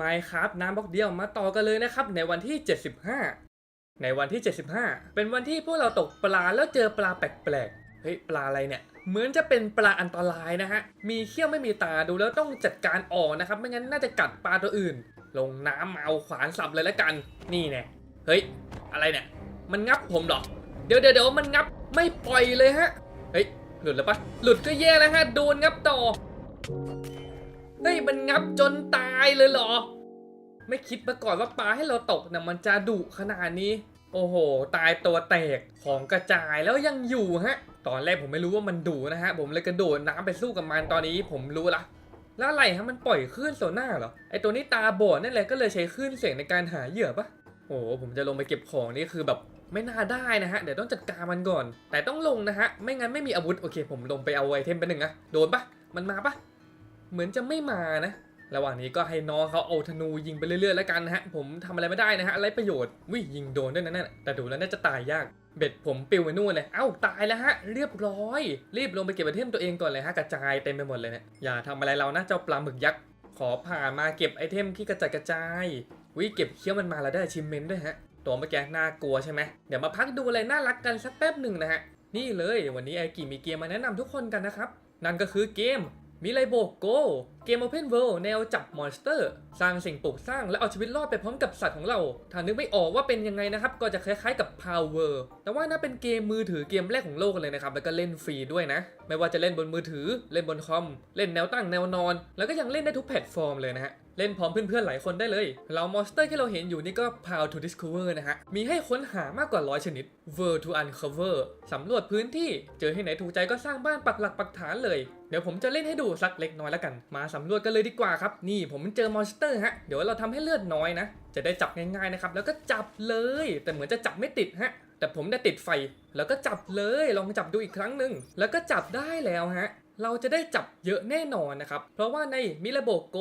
Minecraft น้ำบล็อกเดียวมาต่อกันเลยนะครับ ในวันที่ 75 ในวันที่ 75 เป็นวันที่พวกเราตกปลาแล้วเจอปลาแปลกๆ เฮ้ย ปลาอะไรเนี่ย เหมือนจะเป็นปลาอันตรายนะฮะ มีเขี้ยวไม่มีตาดูแล้วต้องจัดการออกนะครับ ไม่งั้นน่าจะกัดปลาตัวอื่น ลงน้ำมาเอาขวานสับเลยละกัน นี่แน่เฮ้ย อะไรเนี่ย มันงับผมหรอเดี๋ยวเดี๋ยวเดี๋ยวมันงับไม่ปล่อยเลยฮะ เฮ้ย หลุดแล้วปะหลุดก็แย่แล้วฮะ โดนงับต่อ เฮ้ยมันงับจนตายเลยเหรอ ไม่คิดมาก่อนว่าปลาให้เราตกนะมันจะดุขนาดนี้ โอ้โห ตายตัวแตกของกระจายแล้วยังอยู่ฮะ ตอนแรกผมไม่รู้ว่ามันดุนะฮะ ผมเลยกระโดดน้ำไปสู้กับมันตอนนี้ผมรู้ละแล้วอะไรฮะมันปล่อยคลื่นโซน่าเหรอไอตัวนี้ตาบอดนั่นแหละก็เลยใช้คลื่นเสียงในการหาเหยื่อปะโอ้โหผมจะลงไปเก็บของนี่คือแบบไม่น่าได้นะฮะ เดี๋ยวต้องจัดการมันก่อน แต่ต้องลงนะฮะ ไม่งั้นไม่มีอาวุธ โอเค ผมลงไปเอาไอเทมไปหนึ่งอะโดนปะมันมาปะ เหมือนจะไม่มานะระหว่างนี้ก็ให้น้องเขาเอาธนูยิงไปเรื่อยๆแล้วกันนะฮะผมทำอะไรไม่ได้นะฮะไรประโยชน์วิยิงโดนด้วยนะนั่นน่ะแต่ดูแล้วน่าจะตายยากเบ็ดผมปิวไปนู่นเลยเอ้าตายแล้วฮะเรียบร้อย รีบลงไปเก็บไอเทมตัวเองก่อนเลยฮะกระจายเต็มไปหมดเลยเนี่ยอย่าทำอะไรเรานะเจ้าปลาหมึกยักษ์ขอผ่านมาเก็บไอเทมที่กระจัดกระจายวิเก็บเคี้ยวมันมาแล้วได้ชิมเมนด้วยฮะตัวเมื่อกี้น่ากลัวใช่ไหมเดี๋ยวมาพักดูอะไรน่ารักกันสักแป๊บหนึ่งนะฮะนี่เลยวันนี้ไอกิมีเกมมาแนะนำทุกคนกันนะครับนั่นก็คือเกม มิไลโบโก เกม Open World แนวจับมอนสเตอร์ สร้างสิ่งปลูกสร้างและเอาชีวิตรอดไปพร้อมกับสัตว์ของเรา ถ้านึกไม่ออกว่าเป็นยังไงนะครับ ก็จะคล้ายๆกับ Power แต่ว่าน่าเป็นเกมมือถือเกมแรกของโลกเลยนะครับ แล้วก็เล่นฟรีด้วยนะ ไม่ว่าจะเล่นบนมือถือ เล่นบนคอม เล่นแนวตั้งแนวนอน แล้วก็ยังเล่นได้ทุกแพลตฟอร์มเลยนะฮะ เล่นพร้อมเพื่อนๆหลายคนได้เลยเรามอนสเตอร์ที่เราเห็นอยู่นี่ก็ Proud to Discover นะฮะ มีให้ค้นหามากกว่าร้อยชนิด World to Uncover สำรวจพื้นที่ เจอที่ไหนถูกใจก็สร้างบ้านปักหลักปักฐานเลย เดี๋ยวผมจะเล่นให้ดูสักเล็กน้อยแล้วกัน มาสำรวจกันเลยดีกว่าครับ นี่ผมเจอมอนสเตอร์ฮะ เดี๋ยวเราทำให้เลือดน้อยนะ จะได้จับง่ายๆนะครับ แล้วก็จับเลย แต่เหมือนจะจับไม่ติดฮะ แต่ผมได้ติดไฟ แล้วก็จับเลย ลองจับดูอีกครั้งหนึ่ง แล้วก็จับได้แล้วฮะ เราจะได้จับเยอะแน่นอนนะครับ เพราะว่าในมิเลโบโก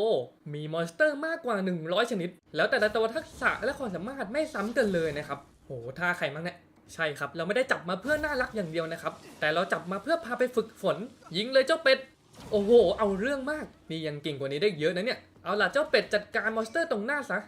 มีมอนสเตอร์มากกว่า 100 ชนิด แล้วแต่ละตัวทักษะและความสามารถไม่ซ้ำกันเลยนะครับ โหท่าใครมั้งเนี่ยใช่ครับ เราไม่ได้จับมาเพื่อน่ารักอย่างเดียวนะครับ แต่เราจับมาเพื่อพาไปฝึกฝน ยิงเลยเจ้าเป็ด โอ้โห เอาเรื่องมาก นี่ยังเก่งกว่านี้ได้เยอะนะเนี่ย เอาล่ะเจ้าเป็ดจัดการมอนสเตอร์ตรงหน้าซะ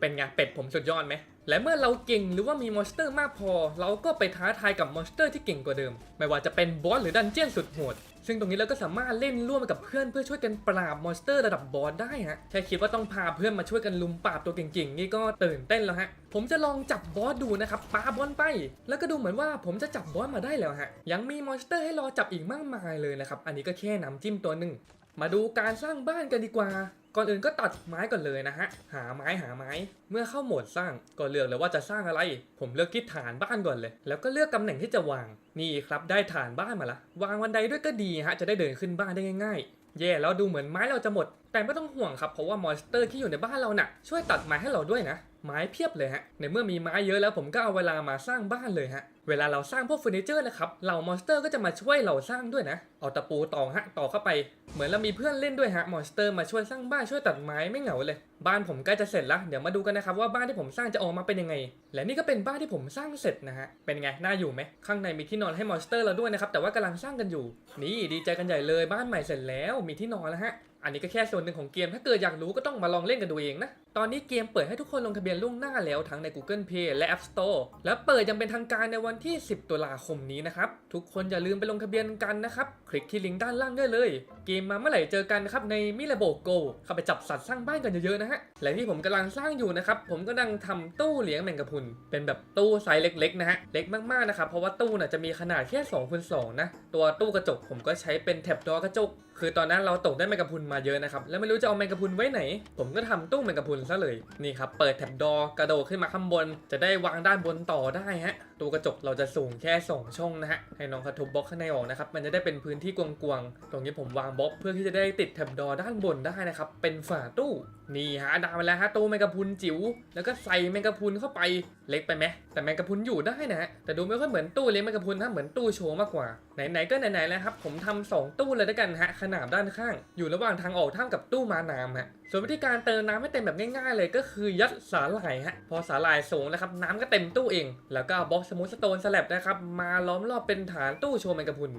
เป็นไงเป็ดผมสุดยอดไหม และเมื่อเราเก่งหรือว่ามีมอนสเตอร์มากพอ เราก็ไปท้าทายกับมอนสเตอร์ที่เก่งกว่าเดิม ไม่ว่าจะเป็นบอสหรือดันเจี้ยนสุดโหด ซึ่งตรงนี้เราก็สามารถเล่นร่วมกับเพื่อนเพื่อช่วยกันปราบมอนสเตอร์ระดับบอสได้ฮะ แค่คิดว่าต้องพาเพื่อนมาช่วยกันลุมปราบตัวเก่งๆ นี่ก็ตื่นเต้นแล้วฮะ ผมจะลองจับบอสดูนะครับปาบอลไป แล้วก็ดูเหมือนว่าผมจะจับบอสมาได้แล้วฮะ ยังมีมอนสเตอร์ให้รอจับอีกมากมายเลยนะครับ อันนี้ก็แค่น้ำจิ้มตัวหนึ่ง มาดูการสร้างบ้านกันดีกว่า ก่อนอื่นก็ตัดไม้ก่อนเลยนะฮะ หาไม้หาไม้ เมื่อเข้าโหมดสร้างก็เลือกเลยว่าจะสร้างอะไร ผมเลือกทิศฐานบ้านก่อนเลย แล้วก็เลือกตำแหน่งที่จะวาง นี่ครับได้ฐานบ้านมาละ วางวันใดด้วยก็ดีฮะ จะได้เดินขึ้นบ้านได้ง่ายๆ แย่แล้วดูเหมือนไม้เราจะหมด แต่ไม่ต้องห่วงครับเพราะว่ามอนสเตอร์ที่อยู่ในบ้านเราน่ะช่วยตัดไม้ให้เราด้วยนะ ไม้เพียบเลยฮะในเมื่อมีไม้เยอะแล้วผมก็เอาเวลามาสร้างบ้านเลยฮะเวลาเราสร้างพวกเฟอร์นิเจอร์นะครับเหล่ามอนสเตอร์ก็จะมาช่วยเราสร้างด้วยนะเอาตะปูตอกฮะต่อเข้าไปเหมือนเรามีเพื่อนเล่นด้วยฮะมอนสเตอร์มาช่วยสร้างบ้านช่วยตัดไม้ไม่เหงาเลย บ้านผมใกล้จะเสร็จแล้วเดี๋ยวมาดูกันนะครับว่าบ้านที่ผมสร้างจะออกมาเป็นยังไง และนี่ก็เป็นบ้านที่ผมสร้างเสร็จนะฮะเป็นไงน่าอยู่ไหมข้างในมีที่นอนให้มอนสเตอร์เราด้วยนะครับแต่ว่ากำลังสร้างกันอยู่ นี่ดีใจกันใหญ่เลยบ้านใหม่เสร็จแล้วมีที่นอนแล้วฮะ อันนี้ก็แค่ส่วนหนึ่งของเกม ถ้าเกิดอยากรู้ก็ต้องมาลองเล่นกันดูเองนะ ตอนนี้เกมเปิดให้ทุกคนลงทะเบียนล่วงหน้าแล้วทั้งใน Google Play และ App Store และเปิดยังเป็นทางการในวันที่ 10 ตุลาคมนี้นะครับ ทุกคนอย่าลืมไปลงทะเบียนกันนะครับ คลิกที่ลิงก์ด้านล่างได้เลย เกมมาเมื่อไหร่เจอกันนะครับในมิเลโบโกเข้าไปจับสัตว์สร้างบ้านกันเยอะๆนะฮะ และที่ผมกำลังสร้างอยู่นะครับ ผมกำลังทำตู้เลี้ยงแมงกะพรุน เป็นแบบตู้ไซส์เล็กๆนะฮะ เล็กมากๆนะครับ เพราะว่าตู้น่ะจะมีขนาดแค่2คูณ2นะ ตัวตู้กระจกผมก็ใช้เป็นแถบดอกระจก คือตอนนั้นเราตกได้แมงกะพรุนมาเยอะนะครับ แล้วไม่รู้จะเอาแมงกะพรุนไว้ไหน ผมก็ทำตู้แมงกะพรุนซะเลย นี่ครับ เปิดแถบดอกระโดดขึ้นมาข้างบน จะได้วางด้านบนต่อได้ฮะ ตู้กระจกเราจะสูงแค่2ช่องนะฮะให้น้องเขาทุบบล็อกข้างในออกนะครับมันจะได้เป็นพื้นที่กว้างๆตรงนี้ผมวางบล็อกเพื่อที่จะได้ติดแถบดอด้านบนได้นะครับเป็นฝาตู้นี่ฮะดาวไปแล้วฮะตู้แมงกะพุนจิ๋วแล้วก็ใส่แมงกะพุนเข้าไปเล็กไปไหมแต่แมงกะพุนอยู่ได้นะฮะแต่ดูไม่ค่อยเหมือนตู้เลี้ยแมงกะพุนนะเหมือนตู้โชว์มากกว่าไหนๆก็ไหนๆแล้วครับผมทำสองตู้เลยด้วยกันฮะขนาบด้านข้าง อยู่ระหว่างทางออกท่ามกับตู้มาน้ำฮะ ส่วนวิธีการเติมน้ำให้เต็มแบบง่ายๆเลยก็คือยัดสาหร่ายฮะพอสาหร่ายสูงนะครับน้ำก็เต็มตู้เอง แล้วก็เอาบล็อกสมูทสโตนสลับนะครับมาล้อมรอบเป็นฐานตู้โชว์แมงกะพรุน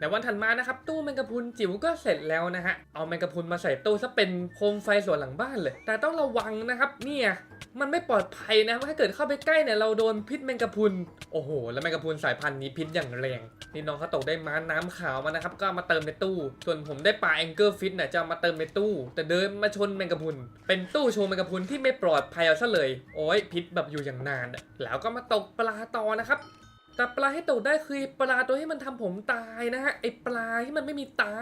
ในวันถัดมานะครับตู้แมงกะพรุนจิ๋วก็เสร็จแล้วนะฮะเอาแมงกะพรุนมาใส่ตู้ซะเป็นโคมไฟส่วนหลังบ้านเลย แต่ต้องระวังนะครับเนี่ยมันไม่ปลอดภัยนะถ้าเกิดเข้าไปใกล้เนี่ยเราโดนพิษแมงกะพรุนโอ้โห แล้วแมงกะพรุนสายพันธุ์นี้พิษอย่างแรง นี่น้องเขาตกได้ม้าน้ำขาวมานะครับ ก็มาเติมในตู้ ส่วนผมได้ปลาแองเกิลฟิตเนี่ยจะมาเติมในตู้ แต่เดินมาชนแมงกะพรุนเป็นตู้โชว์แมงกะพรุนที่ไม่ปลอดภัยเอาซะเลย โอ้ยพิษแบบอยู่อย่างนานแล้วก็มาตกปลาต่อนะครับ แต่ปลาให้ตกได้คือปลาตัวที่มันทำผมตายนะฮะไอปลาที่มันไม่มีตา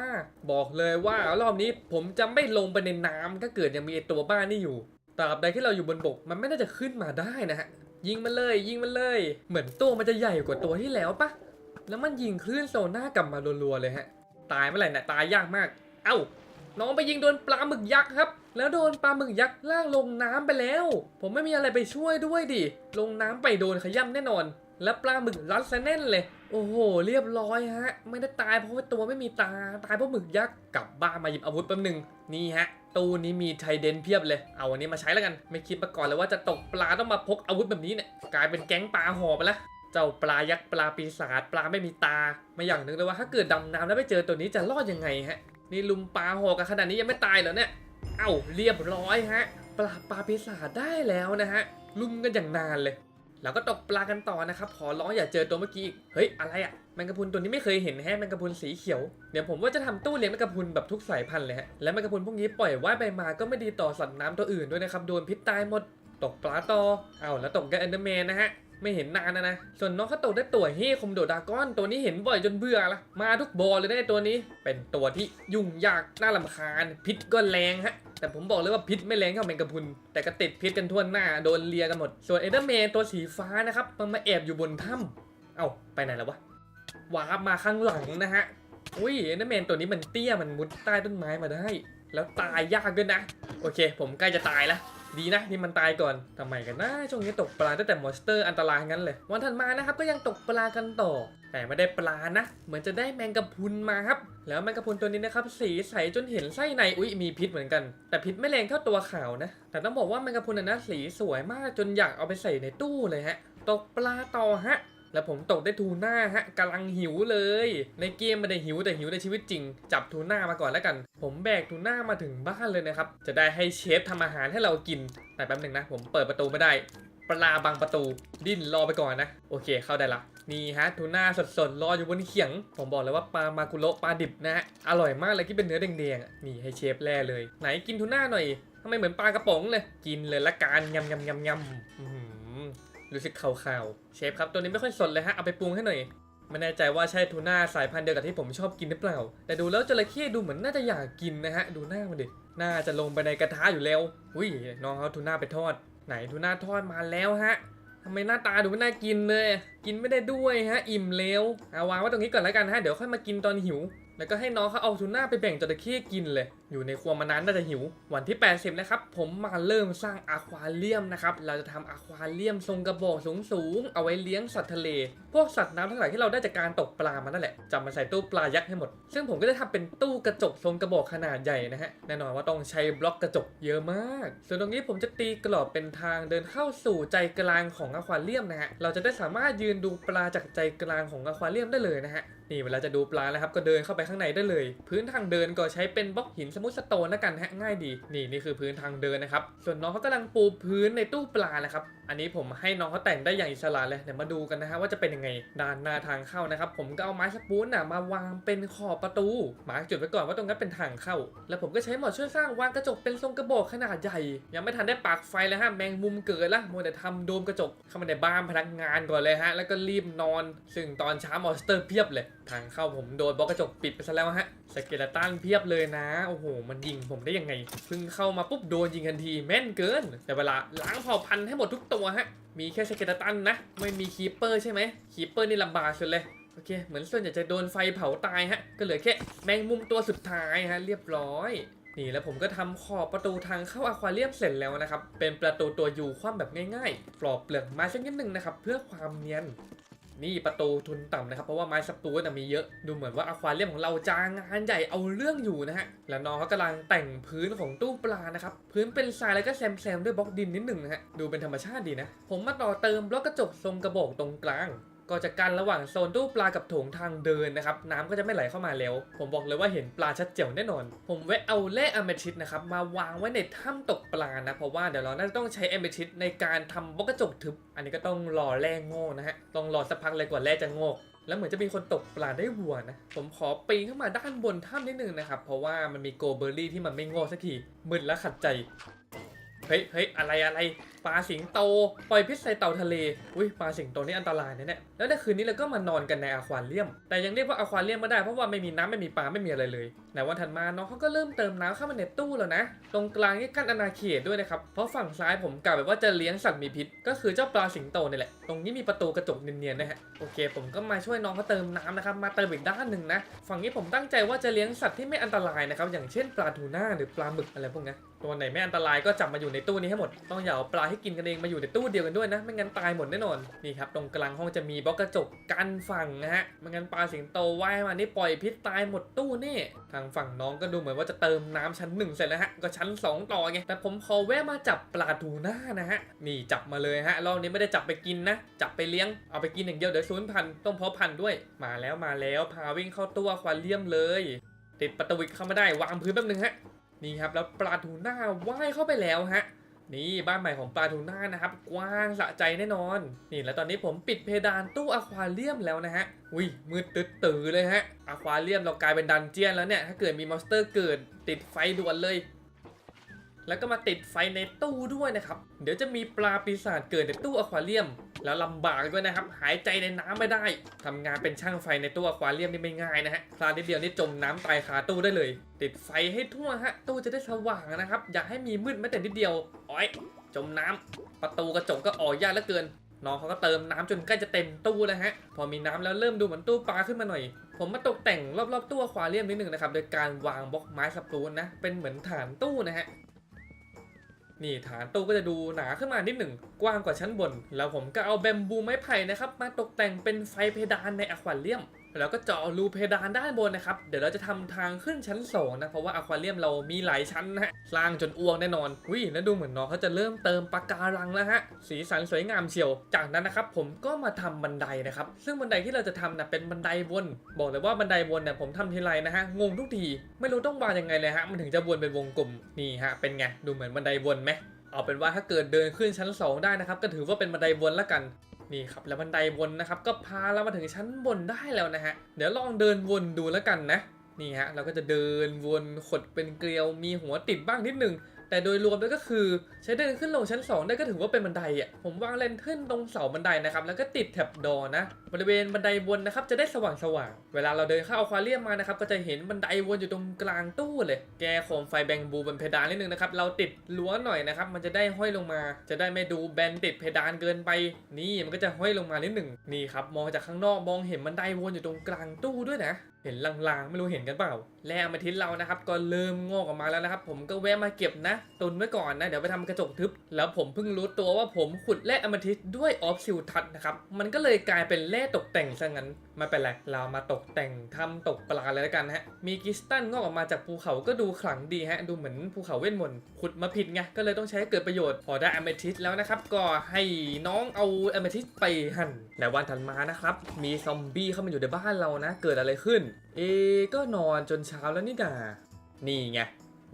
บอกเลยว่ารอบนี้ผมจะไม่ลงไปในน้ำถ้าเกิดยังมีตัวบ้านนี่อยู่ตราบใดที่เราอยู่บนบกมันไม่น่าจะขึ้นมาได้นะฮะยิงมันเลยยิงมันเลย เหมือนตัวมันจะใหญ่กว่าตัวที่แล้วปะแล้วมันยิงคลื่นโซน่ากลับมารัวๆเลยฮะ ตายเมื่อไหร่นะตายยากมาก เอ้าน้องไปยิงโดนปลาหมึกยักษ์ครับ แล้วโดนปลาหมึกยักษ์ล่างลงน้ำไปแล้ว ผมไม่มีอะไรไปช่วยด้วยดิลงน้ำไปโดนขย้ำแน่นอน แล้วปลาหมึกรัดซะแน่นเลย โอ้โห เรียบร้อยฮะ ไม่ได้ตายเพราะว่าตัวไม่มีตา ตายเพราะหมึกยักษ์กลับบ้านมาหยิบอาวุธแป๊บหนึงนี่ฮะ ตู้นี้มีไทเดนเพียบเลย เอาวันนี้มาใช้แล้วกัน ไม่คิดมาก่อนเลยว่าจะตกปลาต้องมาพกอาวุธแบบนี้เนี่ย กลายเป็นแก๊งปลาหอบไปล้วเจ้าปลายักษ์ปลาปีศาจปลาไม่มีตาไม่อย่างนึงเลยว่าถ้าเกิดดำน้ำแล้วไปเจอตัวนี้จะรอดยังไงฮะ นี่ลุมปลาหอกกันขนาดนี้ยังไม่ตายเหรอเนี่ย เอ้าเรียบร้อยฮะ ปลาปลาปีศาจได้แล้วนะฮะ ลุมกันอย่างนานเลย แล้วก็ตกปลากันต่อนะครับ ขอร้องอย่าเจอตัวเมื่อกี้อีก เฮ้ย อะไรอะแมงกะพรุนตัวนี้ไม่เคยเห็นแฮะแมงกะพรุนสีเขียว เดี๋ยวผมว่าจะทำตู้เลี้ยงแมงกะพรุนแบบทุกสายพันธุ์เลยฮะ และแมงกะพรุนพวกนี้ปล่อยว่ายไปมาก็ไม่ดีต่อสัตว์น้ำตัวอื่นด้วยนะครับ โดนพิษตายหมด ตกปลาต่อ เอาแล้วตกกับแอนเดอร์แมนนะฮะ ไม่เห็นนานนะนะ ส่วนน้องเขาตกได้ตัวเฮคมโดดากอน ตัวนี้เห็นบ่อยจนเบื่อละ มาทุกบอลเลยได้ตัวนี้ เป็นตัวที่ยุ่งยากน่าลำคาญ พิษก็แรงฮะ แต่ผมบอกเลยว่าพิษไม่แรงเท่าแมงกะพรุน แต่ก็ติดพิษกันทั่วหน้า โดนเลียกันหมด ส่วนเอเดอร์แมนตัวสีฟ้านะครับ มันมาแอบอยู่บนถ้ำเอ้า ไปไหนแล้ววะ วาร์ปมาข้างหลังนะฮะ อุ้ยเอเดอร์แมนตัวนี้มันเตี้ย มันมุดใต้ต้นไม้มาได้ แล้วตายยากด้วยนะ โอเค ผมใกล้จะตายแล้ว ดีนะที่มันตายก่อนทำไมกันนะช่วงนี้ตกปลาตั้งแต่มอนสเตอร์อันตรายงั้นเลย วันถัดมานะครับก็ยังตกปลากันต่อ แต่ไม่ได้ปลานะ เหมือนจะได้แมงกะพรุนมาครับ แล้วแมงกะพรุนตัวนี้นะครับสีใสจนเห็นไส้ในอุ้ยมีพิษเหมือนกัน แต่พิษไม่แรงเท่าตัวขาวนะ แต่ต้องบอกว่าแมงกะพรุนนะนะสีสวยมากจนอยากเอาไปใส่ในตู้เลยฮะ ตกปลาต่อฮะ แล้วผมตกได้ทูน่าฮะกำลังหิวเลย ในเกมไม่ได้หิวแต่หิวในชีวิตจริง จับทูน่ามาก่อนแล้วกัน ผมแบกทูน่ามาถึงบ้านเลยนะครับ จะได้ให้เชฟทำอาหารให้เรากินแต่แป๊บหนึ่งนะ ผมเปิดประตูไม่ได้ปลาบังประตู ดิ้นรอไปก่อนนะ โอเคเข้าได้ละนี่ฮะทูน่าสดๆรออยู่บนเขียง ผมบอกเลยว่าปลามากุโระปลาดิบนะฮะอร่อยมากเลยที่เป็นเนื้อแดงๆนี่ให้เชฟแล่เลย ไหนกินทูน่าหน่อยทำไมเหมือนปลากระป๋องเลยกินเลยละกันยำยำยำยำ รู้สึกขาวๆ เชฟครับตัวนี้ไม่ค่อยสดเลยฮะ เอาไปปรุงให้หน่อย ไม่แน่ใจว่าใช่ทูน่าสายพันธุ์เดียวกับที่ผมชอบกินหรือเปล่า แต่ดูแล้วจระเข้ดูเหมือนน่าจะอยากกินนะฮะ ดูหน้ามันดิ น่าจะลงไปในกระทะอยู่แล้ว อุ้ยน้องเขาทูน่าไปทอด ไหนทูน่าทอดมาแล้วฮะทำไมหน้าตาดูไม่น่ากินเลย กินไม่ได้ด้วยฮะ อิ่มแล้วเอาวางไว้ตรงนี้ก่อนแล้วกันฮะ เดี๋ยวค่อยมากินตอนหิว แล้วก็ให้น้องเขาเอาทูน่าไปแบ่งจระเข้กินเลย อยู่ในครัวมานานน่าจะหิว วันที่ 80 นะครับ ผมมาเริ่มสร้างอะควาเรียมนะครับ เราจะทำอะควาเรียมทรงกระบอกสูงๆ เอาไว้เลี้ยงสัตว์ทะเล พวกสัตว์น้ำทั้งหลายที่เราได้จากการตกปลามานั่นแหละจะมาใส่ตู้ปลายักษ์ให้หมด ซึ่งผมก็จะทำเป็นตู้กระจกทรงกระบอกขนาดใหญ่นะฮะ แน่นอนว่าต้องใช้บล็อกกระจกเยอะมาก ส่วนตรงนี้ผมจะตีกรอบเป็นทางเดินเข้าสู่ใจกลางของอะควาเรียมนะฮะ เราจะได้สามารถยืนดูปลาจากใจกลางของอะควาเรียมได้เลยนะฮะ นี่เวลาจะดูปลาแล้วครับก็เดินเข้าไปข้างในได้เลย พื้นทางเดินก็ใช้เป็นบล็อกหินสมุทรสโตนแล้วกันฮะง่ายดี นี่นี่คือพื้นทางเดินนะครับส่วนน้องเขากำลังปูพื้นในตู้ปลานะครับ อันนี้ผมให้น้องเขาแต่งได้อย่างอิสระเลยเดี๋ยวมาดูกันนะฮะว่าจะเป็นยังไงด้านหน้าทางเข้านะครับผมก็เอาไม้สปูนน่ะมาวางเป็นขอบประตูมาร์กจุดไว้ก่อนว่าตรงนั้นเป็นทางเข้า แล้วผมก็ใช้หมอดช่วยสร้างวางกระจกเป็นทรงกระบอกขนาดใหญ่ ยังไม่ทันได้ปักไฟเลยฮะแมงมุมเกิดละมัวแต่ทำโดมกระจกเข้ามาในบ้านพนักงานก่อนเลยฮะแล้วก็รีบนอน ซึ่งตอนเช้ามอสเตอร์เพียบเลยทางเข้าผมโดนบล็อกกระจกปิดไปซะแล้วฮะสเกลตันเพียบเลยนะ โอ้โห มันยิงผมได้ยังไง เพิ่งเข้ามาปุ๊บโดนยิงทันทีแม่นเกิน แต่เวลาล้างเผ่าพันธุ์ให้หมดทุกตัวฮะ มีแค่สเกลตันนะ ไม่มีคีเปอร์ใช่ไหมคีเปอร์นี่ลำบากสุดเลย โอเค เหมือนส่วนใหญ่จะโดนไฟเผาตายฮะ ก็เหลือแค่แมงมุมตัวสุดท้ายฮะ เรียบร้อยนี่แล้วผมก็ทำขอบประตูทางเข้าอควาเรียมเสร็จแล้วนะครับ เป็นประตูตัวยูคว่ำแบบง่ายๆปลอบเปลือกไม้สักนิดหนึ่งนะครับ เพื่อความเนียน นี่ประตูทุนต่ำนะครับ เพราะว่าไม้สปูนนะมีเยอะดูเหมือนว่าอควาเรียมของเราจางงานใหญ่เอาเรื่องอยู่นะฮะแล้วน้องเขากำลังแต่งพื้นของตู้ปลานะครับพื้นเป็นทรายแล้วก็แซมแซมๆด้วยบล็อกดินนิดหนึ่งนะฮะดูเป็นธรรมชาติดีนะ ผมมาต่อเติมบล็อกกระจกทรงกระบอกตรงกลาง ก็จะกันระหว่างโซนตู้ปลากับโถงทางเดินนะครับน้ำก็จะไม่ไหลเข้ามาแล้ว ผมบอกเลยว่าเห็นปลาชัดเจ๋วแน่นอน ผมแวะเอาแร่อเมทิสนะครับมาวางไว้ในถ้ำตกปลานะเพราะว่าเดี๋ยวเราน่าจะต้องใช้อเมทิสในการทำบล็อกกระจกทึบ อันนี้ก็ต้องรอแร่โง่นะฮะต้องรอสักพักเลยกว่าแร่จะโงอกแล้วเหมือนจะมีคนตกปลาได้วัวนะ ผมขอปีนเข้ามาด้านบนถ้ำนิดนึงนะครับ เพราะว่ามันมีโกเบอร์รี่ที่มันไม่ง่สักที มึนและขัดใจ เฮ้ยเฮ้ยอะไรอะไร ปลาสิงโต ปล่อยพิษใส่เต่าทะเล อุ้ยปลาสิงโตนี่อันตรายนะเนี่ย แล้วในคืนนี้เราก็มานอนกันในอควาเรียม แต่ยังเรียกว่าอควาเรียมไม่ได้เพราะว่าไม่มีน้ำไม่มีปลาไม่มีอะไรเลยในวันถัดมาน้องเขาก็เริ่มเติมน้ำเข้ามาในตู้แล้วนะ ตรงกลางนี่กั้นอนาเขตด้วยนะครับ เพราะฝั่งซ้ายผมกะแบบว่าจะเลี้ยงสัตว์มีพิษ ก็คือเจ้าปลาสิงโตนี่แหละ ตรงนี้มีประตูกระจกเนียนๆนะฮะ โอเค ผมก็มาช่วยน้องเขาเติมน้ำนะครับ มาเติมอีกด้านหนึ่งนะ ฝั่งนี้ผมตั้งใจว่าจะเลี้ยงสัตว์ที่ไม่อันตรายนะครับ อย่างเช่นปลาทูน่าหรือปลาหมึกอะไรพวกนี้ตัวไหนไม่อันตรายก็จับมาอยู่ในตู้นี้ให้หมด ต้องอย่าเอาปลาให้กินกันเองมาอยู่ในตู้เดียวกันด้วยนะ ไม่งั้นตายหมดแน่นอนนี่ครับตรงกลางห้องจะมีบล็อกกระจกกันฝั่งนะฮะไม่งั้นปลาสิงโตว่ายมานี่ปล่อยพิษตายหมดตู้นี่ ทางฝั่งน้องก็ดูเหมือนว่าจะเติมน้ำชั้นหนึ่งเสร็จแล้วฮะก็ชั้นสองต่อไงแต่ผมขอแวะมาจับปลาทูน่านะฮะนี่จับมาเลยฮะรอบนี้ไม่ได้จับไปกินนะจับไปเลี้ยงเอาไปกินอย่างเดียวเดี๋ยวสูญพันต้องเพาะพันธุ์ด้วย มาแล้วมาแล้วพาวิ่งเข้าตู้ควาเรียมเลย ติดประตูวิกเข้ามาได้วางพื้นแป๊บนึงฮะนี่ครับแล้วปลาทูน่าว่ายเข้าไปแล้วฮะ นี่บ้านใหม่ของปลาทูน่านะครับ กว้างสะใจแน่นอน นี่แล้วตอนนี้ผมปิดเพดานตู้อะควาเรียมแล้วนะฮะอุ้ยมืดตึ๊ดตื่อเลยฮะอะควาเรียมเรากลายเป็นดันเจียนแล้วเนี่ยถ้าเกิดมีมอนสเตอร์เกิดติดไฟด่วนเลย แล้วก็มาติดไฟในตู้ด้วยนะครับ เดี๋ยวจะมีปลาปีศาจเกิดในตู้อควาเรียม แล้วลำบากด้วยนะครับ หายใจในน้ำไม่ได้ทำงานเป็นช่างไฟในตู้อควาเรียมนี่ไม่ง่ายนะฮะพลาดนิดเดียวนี่จมน้ำตายคาตู้ได้เลย ติดไฟให้ทั่วฮะ ตู้จะได้สว่างนะครับ อย่าให้มีมืดแม้แต่นิดเดียวอ้อยจมน้ำประตูกระจกก็ออกยากเหลือเกินน้องเขาก็เติมน้ำจนใกล้จะเต็มตู้แล้วฮะ พอมีน้ำแล้วเริ่มดูเหมือนตู้ปลาขึ้นมาหน่อย ผมมาตกแต่งรอบๆตู้อควาเรียมนิดหนึ่งนะครับ โดยการวางบล็อกไม้สปรูนนะ เป็นเหมือนฐานตู้นะฮะ นี่ฐานตู้ก็จะดูหนาขึ้นมานิดหนึ่งกว้างกว่าชั้นบน แล้วผมก็เอาแบมบูไม้ไผ่นะครับ มาตกแต่งเป็นไฟเพดานในอควาเรียม แล้วก็เจาะรูเพดานด้านบนนะครับ เดี๋ยวเราจะทำทางขึ้นชั้นสองนะ เพราะว่าอะควาเรียมเรามีหลายชั้นนะฮะสร้างจนอ้วงแน่นอนวิแล้วดูเหมือนน้องเขาจะเริ่มเติมปะการังแล้วฮะ สีสันสวยงามเชียว จากนั้นนะครับผมก็มาทำบันไดนะครับ ซึ่งบันไดที่เราจะทำนะเป็นบันไดวนบอกเลยว่าบันไดวนเนี่ยผมทำทีไรนะฮะงงทุกทีไม่รู้ต้องวางยังไงเลยฮะมันถึงจะวนเป็นวงกลมนี่ฮะเป็นไงดูเหมือนบันไดวนไหมเอาเป็นว่าถ้าเกิดเดินขึ้นชั้น 2 ได้นะครับก็ถือว่าเป็นบันไดวนละกัน นี่ครับแล้วบันไดวนนะครับ ก็พาเรามาถึงชั้นบนได้แล้วนะฮะ เดี๋ยวลองเดินวนดูแล้วกันนะ นี่ฮะเราก็จะเดินวนขดเป็นเกลียวมีหัวติดบ้างนิดนึง แต่โดยรวมแล้วก็คือใช้เดินขึ้นลงชั้น 2 ได้ก็ถือว่าเป็นบันไดอะผมวางเลนเทิร์นตรงเสาบันไดนะครับแล้วก็ติดแถบดอนะบริเวณบันไดวนนะครับจะได้สว่างสว่างๆเวลาเราเดินเข้าอควาเรียมมานะครับก็จะเห็นบันไดวนอยู่ตรงกลางตู้เลย แกโคมไฟแบงบูบนเพดานนิดนึงนะครับเราติดรั้วหน่อยนะครับมันจะได้ห้อยลงมา จะได้ไม่ดูแบนติดเพดานเกินไป นี่มันก็จะห้อยลงมานิดหนึ่งนี่ครับมองจากข้างนอกมองเห็นบันไดวนอยู่ตรงกลางตู้ด้วยนะ เห็นลางๆ ไม่รู้เห็นกันเปล่า แล้วมาทิตเรานะครับ ก็เริ่มงอกออกมาแล้วนะครับ ผมก็แวะมาเก็บนะ ตุนไว้ก่อนนะ เดี๋ยวไปทำกระจกทึบ แล้วผมเพิ่งรู้ตัวว่าผมขุดแร่อมทิตด้วยออฟซิลทัดนะครับ มันก็เลยกลายเป็นแร่ตกแต่งซะงั้นไม่เป็นไร เรามาตกแต่งทำตกปลาเลยแล้วกันฮะ มีคริสตัลงอกออกมาจากภูเขาก็ดูขลังดีฮะ ดูเหมือนภูเขาเวทมนต์ขุดมาผิดไง ก็เลยต้องใช้เกิดประโยชน์ พอได้อมทิตแล้วนะครับ ก็ให้น้องเอาอมทิตไปหั่นในวันถัดมานะครับ มีซอมบี้เข้ามาอยู่ในบ้านเรานะ เกิดอะไรขึ้น เอ ก็นอนจนเช้าแล้วนี่นานี่ไง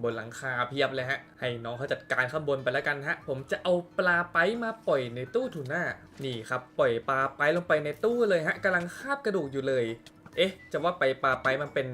บนหลังคาเพียบเลยฮะ ให้น้องเขาจัดการข้างบนไปแล้วกันฮะ ผมจะเอาปลาไปมาปล่อยในตู้ทูน่า นี่ครับปล่อยปลาไปลงไปในตู้เลยฮะกำลังคาบกระดูกอยู่เลย เอ๊ะ จะว่าไปปลาไปมันเป็น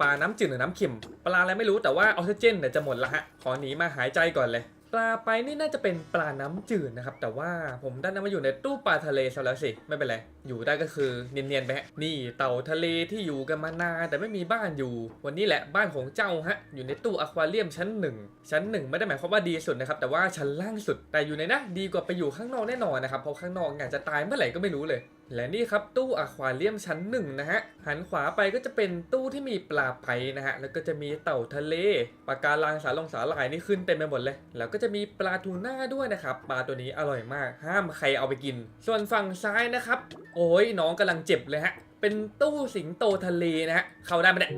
ปลาน้ำจืดหรือน้ำเค็ม ปลาอะไรไม่รู้แต่ว่าออกซิเจนเนี่ยจะหมดละฮะ ขอหนีมาหายใจก่อนเลย ปลาไปนี่น่าจะเป็นปลาน้ำจืดนะครับ แต่ว่าผมดันเอามาอยู่ในตู้ปลาทะเลซะแล้วสิ ไม่เป็นไร อยู่ได้ก็คือเนียนๆไปฮะนี่เต่าทะเลที่อยู่กันมานานแต่ไม่มีบ้านอยู่ วันนี้แหละบ้านของเจ้าฮะ อยู่ในตู้อควาเรียมชั้นหนึ่งชั้นหนึ่งไม่ได้หมายความว่าดีสุดนะครับ แต่ว่าชั้นล่างสุด แต่อยู่ในนะดีกว่าไปอยู่ข้างนอกแน่นอนนะครับเพราะข้างนอกอยากจะตายเมื่อไหร่ก็ไม่รู้เลย และนี่ครับตู้อควาเรียมชั้นหนึ่งนะฮะหันขวาไปก็จะเป็นตู้ที่มีปลาไผ่นะฮะแล้วก็จะมีเต่าทะเลปลาการังสาลงสาหร่ายนี่ขึ้นเต็มไปหมดเลย แล้วก็จะมีปลาทูน่าด้วยนะครับปลาตัวนี้อร่อยมาก ห้ามใครเอาไปกิน ส่วนฝั่งซ้ายนะครับ โอ้ยน้องกำลังเจ็บเลยฮะเป็นตู้สิงโตทะเลนะฮะเข้าได้ไหมเนี่ย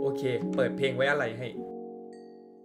โอเค เปิดเพลงไว้อะไรให้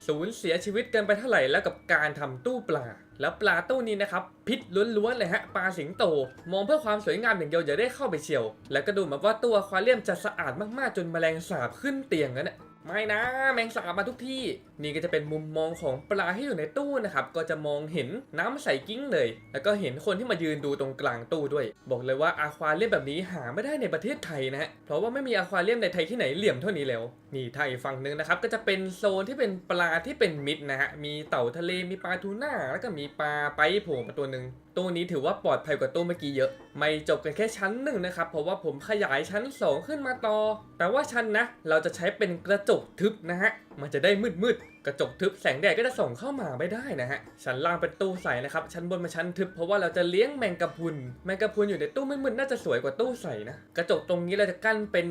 สูญเสียชีวิตกันไปเท่าไหร่แล้วกับการทำตู้ปลา แล้วปลาตู้นี้นะครับพิษล้วนๆเลยฮะปลาสิงโต มองเพื่อความสวยงามอย่างเดียวอย่าได้เข้าไปเชียว แล้วก็ดูเหมือนว่าตัวควาเรียมจะสะอาดมากๆจนแมลงสาบขึ้นเตียงแล้วเนี่ยไม่นะแมงสาบมาทุกที่ นี่ก็จะเป็นมุมมองของปลาที่อยู่ในตู้นะครับ ก็จะมองเห็นน้ำใสกิ้งเลย แล้วก็เห็นคนที่มายืนดูตรงกลางตู้ด้วย บอกเลยว่าอะควาเรียมแบบนี้หาไม่ได้ในประเทศไทยนะฮะ เพราะว่าไม่มีอะควาเรียมในไทยที่ไหนเหลี่ยมเท่านี้แล้ว นี่ถ้าอีกฝั่งหนึ่งนะครับ ก็จะเป็นโซนที่เป็นปลาที่เป็นมิตรนะฮะ มีเต่าทะเล มีปลาทูน่า แล้วก็มีปลาไปโผล่มาตัวหนึ่งตู้นี้ถือว่าปลอดภัยกว่าตู้เมื่อกี้เยอะ ไม่จบกันแค่ชั้นหนึ่งนะครับ เพราะว่าผมขยายชั้น 2 ขึ้นมาต่อ แต่ว่าชั้นนะ เราจะใช้เป็นกระจกทึบนะฮะ มันจะได้มืดๆกระจกทึบแสงแดดก็จะส่งเข้ามาไม่ได้นะฮะ ชั้นล่างเป็นตู้ใสนะครับ ชั้นบนเป็นชั้นทึบเพราะว่าเราจะเลี้ยงแมงกะพรุน แมงกะพรุนอยู่ในตู้มืดๆน่าจะสวยกว่าตู้ใสนะ กระจกตรงนี้เราจะกั้นเป็น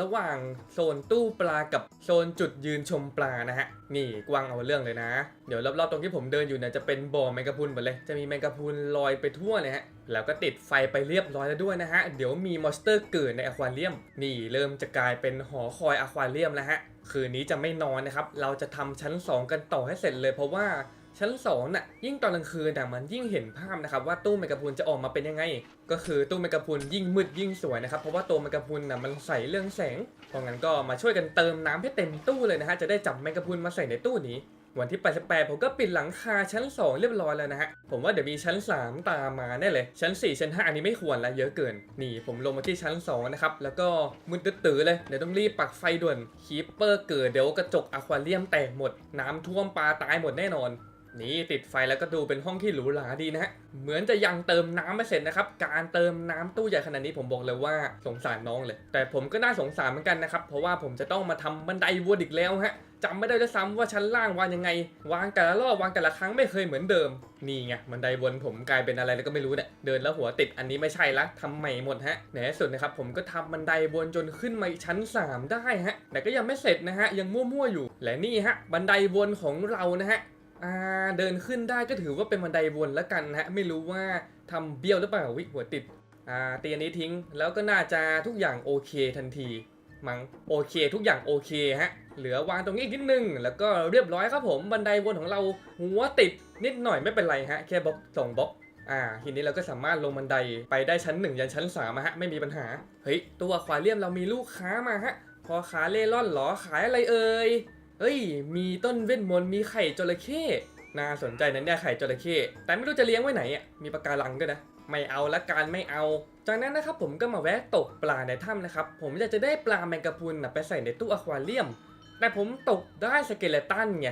ระหว่างโซนตู้ปลากับโซนจุดยืนชมปลานะฮะ นี่กวางเอาเรื่องเลยนะ เดี๋ยวรอบๆตรงที่ผมเดินอยู่เนี่ยจะเป็นบ่อแมงกะพรุนหมดเลย จะมีแมงกะพรุนลอยไปทั่วเลยฮะ แล้วก็ติดไฟไปเรียบร้อยแล้วด้วยนะฮะ เดี๋ยวมีมอนสเตอร์เกิดในอควาเรียม นี่เริ่มจะกลายเป็นหอคอยอควาเรียมแล้วฮะ คืนนี้จะไม่นอนนะครับ เราจะทำชั้น 2 กันต่อให้เสร็จเลยเพราะว่าชั้น2น่ะยิ่งตอนกลางคืนน่มันยิ่งเห็นภาพนะครับว่าตู้เมกะพุนจะออกมาเป็นยังไง ก็คือตู้เมกะพุนยิ่งมืดยิ่งสวยนะครับเพราะว่าตัวเมกะพุนน่ะมันใส่เรื่องแสงเพราะงั้นก็มาช่วยกันเติมน้ำให้เต็มตู้เลยนะฮะจะได้จับเมกะพุนมาใส่ในตู้นี้ วันที่ 88 ผมก็ปิดหลังคาชั้น 2 เรียบร้อยแล้วนะฮะ ผมว่าเดี๋ยวมีชั้น 3 ตามมาแน่เลย ชั้น 4 ชั้น 5 อันนี้ไม่ควรละเยอะเกิน นี่ผมลงมาที่ชั้น 2 นะครับ แล้วก็มึนตื้อๆเลย เดี๋ยวต้องรีบปักไฟด่วนคีปเปอร์เกิดเดี๋ยวกระจกอะควาเรียมแตกหมด น้ำท่วมปลาตายหมดแน่นอนนี่ติดไฟแล้วก็ดูเป็นห้องที่หรูหราดีนะฮะ เหมือนจะยังเติมน้ำไม่เสร็จนะครับ การเติมน้ำตู้ใหญ่ขนาดนี้ผมบอกเลยว่าสงสารน้องเลย แต่ผมก็น่าสงสารเหมือนกันนะครับ เพราะว่าผมจะต้องมาทำบันไดวนอีกแล้วฮะ จำไม่ได้ด้วยซ้ำว่าชั้นล่างวางยังไง วางแต่ละรอบวางแต่ละครั้งไม่เคยเหมือนเดิม นี่ไงบันไดวนผมกลายเป็นอะไรแล้วก็ไม่รู้เนี่ยเดินแล้วหัวติดอันนี้ไม่ใช่ละทำใหม่หมดฮะในที่สุดนะครับผมก็ทำบันไดวนจนขึ้นมาชั้น 3 ได้ฮะแต่ก็ยังไม่เสร็จนะฮะยังมั่วๆอยู่ และนี่ฮะบันไดวนของเรานะฮะเดินขึ้นได้ก็ถือว่าเป็นบันไดวนแล้วกันฮะไม่รู้ว่าทำเบี้ยวหรือเปล่าวิหัวติดอ่าเตียนนี้ทิ้งแล้วก็น่าจะทุกอย่างโอเคทันที มั้งโอเค ทุกอย่างโอเคฮะ เหลือวางตรงนี้อีกนิดนึง แล้วก็เรียบร้อยครับผมบันไดวนของเราหัวติดนิดหน่อยไม่เป็นไรฮะ แค่บล็อกสองบล็อกอ่าทีนี้เราก็สามารถลงบันไดไปได้ชั้น1ยันชั้น3อะฮะไม่มีปัญหา เฮ้ย ตัวควาเรียมเรามีลูกค้ามาฮะพอขาเล่ร่อนเหรอขายอะไรเอ่ยเฮ้ย มีต้นเวทมนต์มีไข่จระเข้น่าสนใจนั้นเนี่ยไข่จระเข้แต่ไม่รู้จะเลี้ยงไว้ไหนอะมีปะการังด้วยนะ ไม่เอาละการไม่เอา จากนั้นนะครับผมก็มาแวะตกปลาในถ้ำนะครับ ผมอยากจะได้ปลาแมงกะพรุนนะไปใส่ในตู้อควาเรียม แต่ผมตกได้สเกเลตันไง